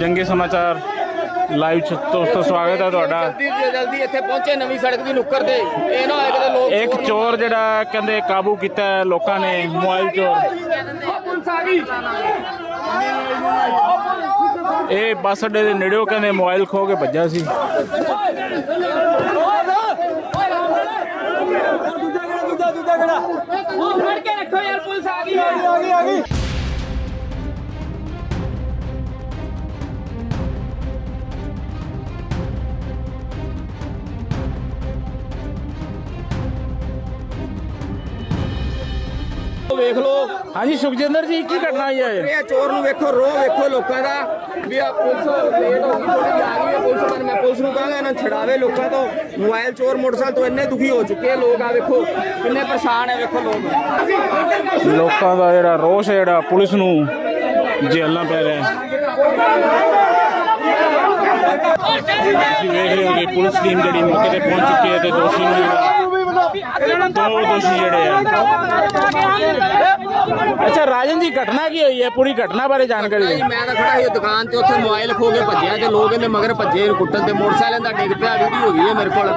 ਜੰਗੀ ਸਮਾਚਾਰ ਲਾਈਵ ਚ ਦੋਸਤੋ ਸਵਾਗਤ ਹੈ ਤੁਹਾਡਾ। ਜਲਦੀ ਤੋਂ ਜਲਦੀ ਇੱਥੇ ਪਹੁੰਚੇ ਨਵੀਂ ਸੜਕ ਦੀ ਨੁੱਕਰ ਤੇ। ਇਹ ਨਾ ਹੋਏ ਕਿਤੇ ਲੋਕ ਇੱਕ ਚੋਰ ਜਿਹੜਾ ਕਹਿੰਦੇ ਕਾਬੂ ਕੀਤਾ ਹੈ ਲੋਕਾਂ ਨੇ ਮੋਬਾਈਲ ਚੋਰ। ਇਹ ਬੱਸ ਅੱਡੇ ਦੇ ਨੇੜਿਓਂ ਕਹਿੰਦੇ ਮੋਬਾਈਲ ਖੋ ਕੇ ਭੱਜਾ ਸੀ। ਵੇਖ ਲਓ। ਹਾਂਜੀ ਸੁਖਜਿੰਦਰ ਜੀ ਕੀ ਘਟਨਾ ਹੋਈ ਹੈ? ਇਹ ਚੋਰ ਨੂੰ ਵੇਖੋ ਰੋ ਵੇਖੋ ਲੋਕਾਂ ਦਾ ਵੀ ਆ ਪੁਲਿਸ ਲੇਟ ਹੋ ਗਈ ਥੋੜੀ ਆ ਗਈ ਹੈ ਪੁਲਿਸ ਪਰ ਮੈਂ ਪੁਲਿਸ ਨੂੰ ਕਹਾਂਗਾ ਇਹਨਾਂ ਛਡਾਵੇ ਲੋਕਾਂ ਤੋਂ। ਮੋਬਾਈਲ ਚੋਰ ਮੋਟਰਸਾਈਕਲ ਤੋਂ ਇੰਨੇ ਦੁਖੀ ਹੋ ਚੁੱਕੇ ਲੋਕ ਆ ਵੇਖੋ ਕਿੰਨੇ ਪਰੇਸ਼ਾਨ ਹੈ ਵੇਖੋ ਲੋਕ। ਲੋਕਾਂ ਦਾ ਜਿਹੜਾ ਰੋਸ ਹੈ ਜਿਹੜਾ ਪੁਲਿਸ ਨੂੰ ਜੇਲ੍ਹਾਂ ਪੈ ਰਿਹਾ ਹੈ। ਤੁਸੀਂ ਵੇਖ ਰਹੇ ਹੋ ਕਿ ਪੁਲਿਸ ਟੀਮ ਜਿਹੜੀ ਮੌਕੇ ਤੇ ਪਹੁੰਚ ਚੁੱਕੀ ਹੈ ਤੇ ਦੋਸ਼ੀ ਨੂੰ ਦੋ ਦੋਸ਼ੀ ਜਿਹੜੇ ਆ ਅੱਛਾ ਰਾਜਨ ਜੀ ਘਟਨਾ ਕੀ ਹੋਈ ਹੈ? ਪੂਰੀ ਘਟਨਾ ਬਾਰੇ ਜਾਣਕਾਰੀ ਜੀ ਮੈਂ ਤਾਂ ਖੜਾ ਸੀ ਦੁਕਾਨ ਤੇ ਉੱਥੇ ਮੋਬਾਈਲ ਖੋ ਕੇ ਭੱਜਿਆ ਤੇ ਲੋਕ ਇਹਨੇ ਮਗਰ ਭੱਜੇ ਕੁੱਟਣ ਤੇ ਮੋਟਰਸਾਈਕਲ ਦਾ ਡਿੱਗ ਪਿਆ ਵੀਡੀਓ ਹੋ ਗਈ ਹੈ ਮੇਰੇ ਕੋਲ।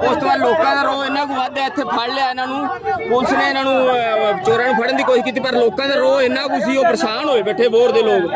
ਉਸ ਤੋਂ ਬਾਅਦ ਲੋਕਾਂ ਦਾ ਰੋਹ ਇੰਨਾ ਕੁ ਵੱਧ ਇੱਥੇ ਫੜ ਲਿਆ ਇਹਨਾਂ ਨੂੰ। ਪੁਲਿਸ ਨੇ ਇਹਨਾਂ ਨੂੰ ਅਹ, ਚੋਰਾਂ ਨੂੰ ਫੜਨ ਦੀ ਕੋਸ਼ਿਸ਼ ਕੀਤੀ ਪਰ ਲੋਕਾਂ ਦਾ ਰੋਹ ਇੰਨਾ ਕੁ ਸੀ ਉਹ ਪਰੇਸ਼ਾਨ ਹੋਏ ਬੈਠੇ ਬੋਰ ਦੇ ਲੋਕ।